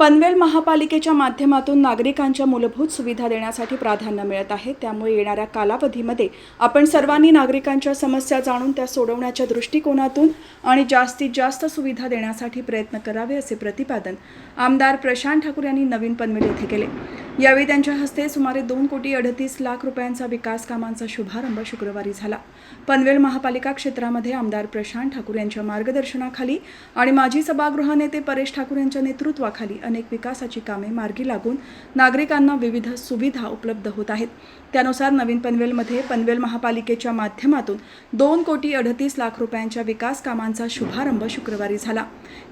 पनवेल महापालिकेच्या माध्यमातून नागरिकांच्या मूलभूत सुविधा देण्यासाठी प्राधान्य मिळत आहे. त्यामुळे येणाऱ्या कालावधीमध्ये आपण सर्वांनी नागरिकांच्या समस्या जाणून त्या सोडवण्याच्या दृष्टिकोनातून आणि जास्तीत जास्त सुविधा देण्यासाठी प्रयत्न करावे असे प्रतिपादन आमदार प्रशांत ठाकूर यांनी नवीन पनवेल येथे केले. यावेळी त्यांच्या हस्ते सुमारे दोन कोटी अडतीस लाख रुपयांचा विकास कामांचा शुभारंभ शुक्रवारी झाला. पनवेल महापालिका क्षेत्रामध्ये आमदार प्रशांत ठाकूर यांच्या मार्गदर्शनाखाली आणि माजी सभागृह नेते परेश ठाकूर यांच्या नेतृत्वाखाली अनेक विकासाची कामे मार्गी लागून नागरिकांना विविध सुविधा उपलब्ध होत आहेत. त्यानुसार नवीन पनवेलमध्ये पनवेल महापालिकेच्या माध्यमातून दोन कोटी अडतीस लाख रुपयांच्या विकास कामांचा शुभारंभ शुक्रवारी झाला.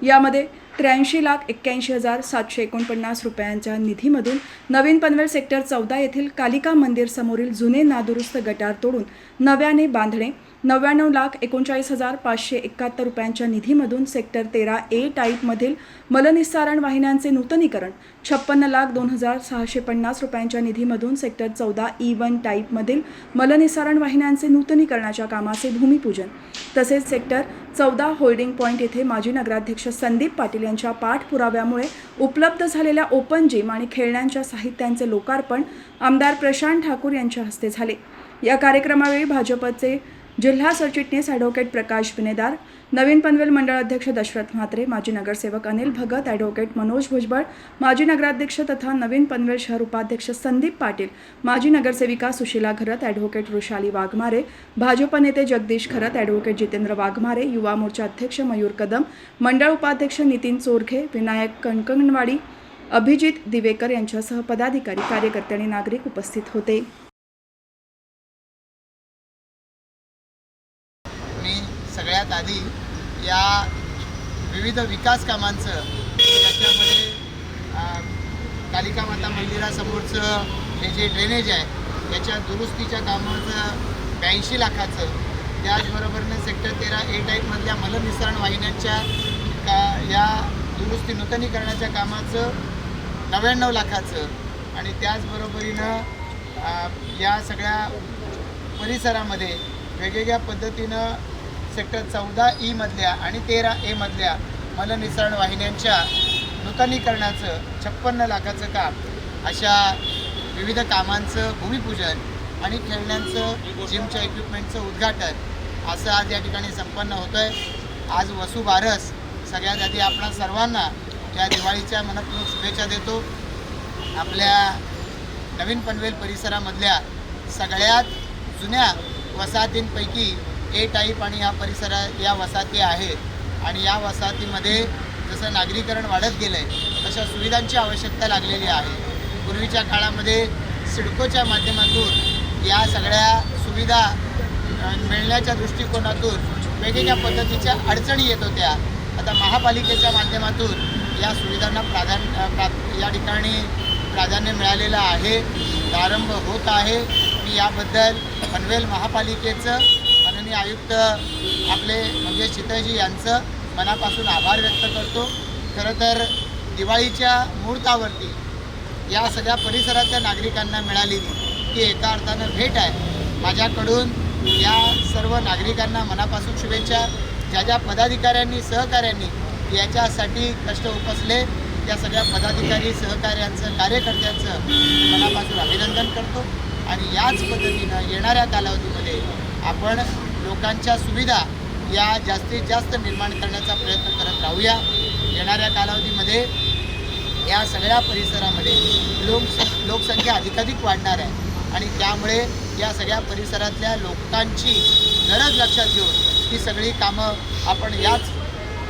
यामध्ये त्र्याऐंशी लाख एक्क्याऐंशी हजार सातशे एकोणपन्नास रुपयांच्या निधीमधून नवीन पनवेल सेक्टर चौदा येथील कालिका मंदिर समोरील जुने नादुरुस्त गटार तोडून नव्याने बांधणे नव्याण्णव लाख एकोणचाळीस हजार पाचशे एकाहत्तर रुपयांच्या निधीमधून सेक्टर तेरा ए टाईपमधील मलनिस्सारण वाहिन्यांचे नूतनीकरण. छप्पन्न लाख दोन हजार सहाशे पन्नास रुपयांच्या निधीमधून सेक्टर चौदा ई वन टाईपमधील मलनिसारण वाहिन्यांचे नूतनीकरणाच्या कामाचे भूमिपूजन. तसेच सेक्टर चौदा होल्डिंग पॉईंट येथे माजी नगराध्यक्ष संदीप पाटील यांच्या पाठपुराव्यामुळे उपलब्ध झालेल्या ओपन जिम आणि खेळण्यांच्या साहित्यांचे लोकार्पण आमदार प्रशांत ठाकूर यांच्या हस्ते झाले. या कार्यक्रमावेळी भाजपचे जिल्हा सरचिटणीस ॲडव्होकेट प्रकाश बिनेदार नवीन पनवेल मंडळ अध्यक्ष दशरथ म्हात्रे माजी नगरसेवक अनिल भगत ॲडव्होकेट मनोज भुजबळ माजी नगराध्यक्ष तथा नवीन पनवेल शहर उपाध्यक्ष संदीप पाटील माजी नगरसेविका सुशीला घरत ॲडव्होकेट वृषाली वाघमारे भाजप नेते जगदीश खरत ॲडव्होकेट जितेंद्र वाघमारे युवा मोर्चा अध्यक्ष मयूर कदम मंडळ उपाध्यक्ष नितीन चोरखे विनायक कणकणवाडी अभिजित दिवेकर यांच्यासह पदाधिकारी कार्यकर्ते आणि नागरिक उपस्थित होते. मी सगळ्यात आधी या विविध विकास कामांचं त्याच्यामध्ये कालिका माता मंदिरासमोरचं हे जे ड्रेनेज आहे त्याच्या दुरुस्तीच्या कामाचं ब्याऐंशी लाखाचं त्याचबरोबरनं सेक्टर तेरा ए टाईपमधल्या मलनिसरण वाहिन्यांच्या का या दुरुस्ती नूतनीकरणाच्या कामाचं नव्याण्णव लाखाचं आणि त्याचबरोबरीनं या सगळ्या परिसरामध्ये वेगवेगळ्या पद्धतीनं सेक्टर चौदा e ईमधल्या आणि तेरा एमधल्या मलनिसरण वाहिन्यांच्या नूतनीकरणाचं छप्पन्न लाखाचं काम. अशा विविध कामांचं भूमिपूजन आणि खेळण्यांचं जिमच्या इक्विपमेंटचं उद्घाटन असं आज या ठिकाणी संपन्न होतं आहे आज वसू बारस सगळ्यात आधी आपणा सर्वांना या दिवाळीच्या मनपूर्वक शुभेच्छा देतो. आपल्या नवीन पनवेल परिसरामधल्या सगळ्यात जुन्या वसाहतींपैकी ए टाईप आणि या परिसरा या वसाहती आहेत. आणि या वसाहतीमध्ये जसं नागरीकरण वाढत गेलं आहे तशा सुविधांची आवश्यकता लागलेली आहे. पूर्वीच्या काळामध्ये सिडकोच्या माध्यमातून या सगळ्या सुविधा मिळण्याच्या दृष्टिकोनातून वेगवेगळ्या पद्धतीच्या अडचणी येत होत्या. आता महापालिकेच्या माध्यमातून या सुविधांना प्राधान्य प्रा या ठिकाणी प्राधान्य मिळालेलं आहे प्रारंभ होत आहे. मी याबद्दल पनवेल महापालिकेचं माननीय आयुक्त आपले म्हणजे चितळजी यांचं मनापासून आभार व्यक्त करतो. खरं तर दिवाळीच्या मुहूर्तावरती या सगळ्या परिसरातल्या नागरिकांना मिळालेली ती एका अर्थानं भेट आहे. माझ्याकडून या सर्व नागरिकांना मनापासून शुभेच्छा. ज्या ज्या पदाधिकाऱ्यांनी सहकाऱ्यांनी याच्यासाठी कष्ट उपसले त्या सगळ्या पदाधिकारी सहकाऱ्यांचं कार्यकर्त्यांचं मनापासून अभिनंदन करतो. आणि याच पद्धतीनं येणाऱ्या कालावधीमध्ये आपण लोकांच्या सुविधा या जास्तीत जास्त निर्माण करण्याचा प्रयत्न करत राहूया. येणाऱ्या कालावधीमध्ये या सगळ्या परिसरामध्ये लोक लोकसंख्या अधिकाधिक वाढणार आहे आणि त्यामुळे या सगळ्या परिसरातल्या लोकांची गरज लक्षात घेऊन ही सगळी कामं आपण याच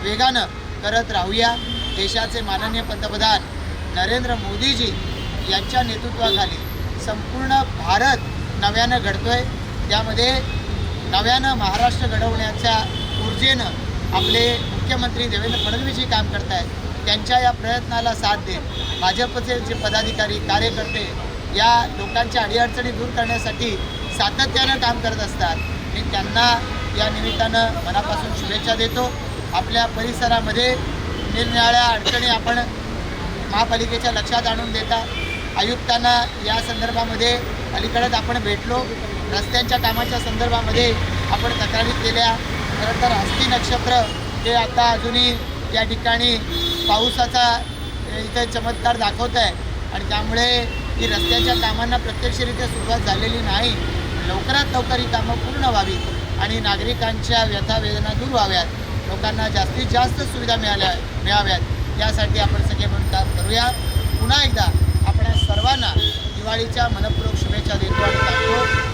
वेगानं करत राहूया. देशाचे माननीय पंतप्रधान नरेंद्र मोदीजी यांच्या नेतृत्वाखाली संपूर्ण भारत नव्यानं घडतोय. त्यामध्ये नव्यानं महाराष्ट्र घडवण्याच्या ऊर्जेनं आपले मुख्यमंत्री देवेंद्र फडणवीसजी काम करत आहेत त्यांच्या या प्रयत्नाला साथ देत भाजपचे जे पदाधिकारी कार्यकर्ते या लोकांच्या अडीअडचणी दूर करण्यासाठी सातत्यानं काम करत असतात. मी त्यांना या निमित्तानं मनापासून शुभेच्छा देतो. आपल्या परिसरामध्ये निरनिराळ्या अडचणी आपण महापालिकेच्या लक्षात आणून देता. आयुक्तांना या संदर्भामध्ये अलीकडेच आपण भेटलो. रस्त्यांच्या कामाच्या संदर्भामध्ये आपण तक्रारी केल्या. खरं तर हस्ती नक्षत्र हे आता अजूनही या ठिकाणी पावसाचा इथं चमत्कार दाखवत आहे. आणि त्यामुळे ही रस्त्याच्या कामांना प्रत्यक्षरित्या सुरुवात झालेली नाही. लवकरात लवकर ही कामं पूर्ण व्हावीत आणि नागरिकांच्या व्यथावेदना दूर व्हाव्यात. लोकांना जास्तीत जास्त सुविधा मिळाल्या मिळाव्यात. यासाठी आपण सगळे म्हणून काम करूया. पुन्हा एकदा आपण सर्वांना दिवाळीच्या मनपूर्वक शुभेच्छा देतो आणि